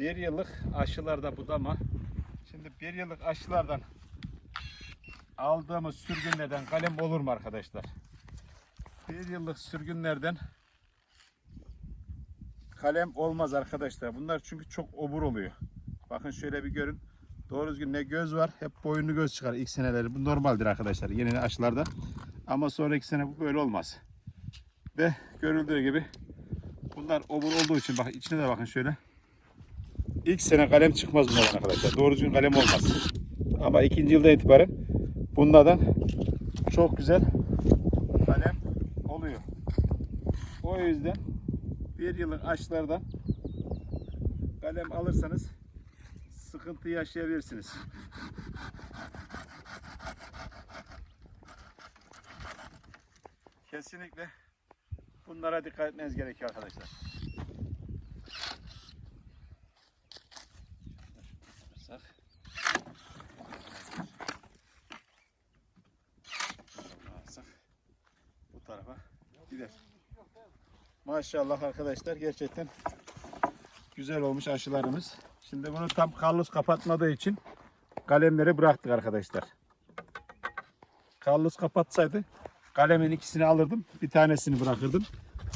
Bir yıllık aşılarda budama. Şimdi bir yıllık aşılardan aldığımız sürgünlerden kalem olur mu arkadaşlar? Bir yıllık sürgünlerden kalem olmaz arkadaşlar. Bunlar çünkü çok obur oluyor. Bakın şöyle bir görün. Doğru düzgün ne göz var hep boyunlu göz çıkar ilk seneleri. Bu normaldir arkadaşlar yeni aşılarda. Ama sonraki sene bu böyle olmaz. Ve görüldüğü gibi bunlar obur olduğu için bakın içine de bakın şöyle. İlk sene kalem çıkmaz bunlardan arkadaşlar. Doğru düzgün kalem olmaz. Ama ikinci yılda itibaren bunlardan çok güzel kalem oluyor. O yüzden bir yıllık aşılardan kalem alırsanız sıkıntı yaşayabilirsiniz. Kesinlikle bunlara dikkat etmeniz gerekiyor arkadaşlar. Tarafa gider. Maşallah arkadaşlar gerçekten güzel olmuş aşılarımız. Şimdi bunu tam kallus kapatmadığı için kalemleri bıraktık arkadaşlar. Kallus kapatsaydı kalemin ikisini alırdım. Bir tanesini bırakırdım.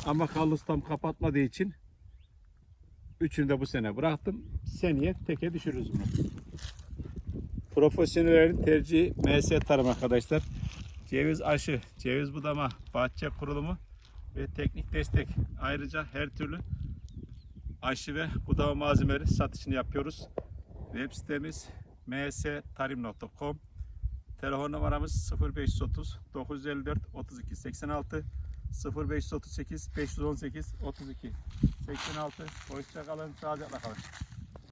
Ama kallus tam kapatmadığı için üçünü de bu sene bıraktım. Seneye teke düşürürüz bunu. Profesyonellerin tercihi MS tarım arkadaşlar. Ceviz aşı, ceviz budama, bahçe kurulumu ve teknik destek. Ayrıca her türlü aşı ve budama malzemeleri satışını yapıyoruz. Web sitemiz mstarim.com Telefon numaramız 0530 954 32 86 0538 518 32 86 Hoşça kalın, sağlıcakla kalın.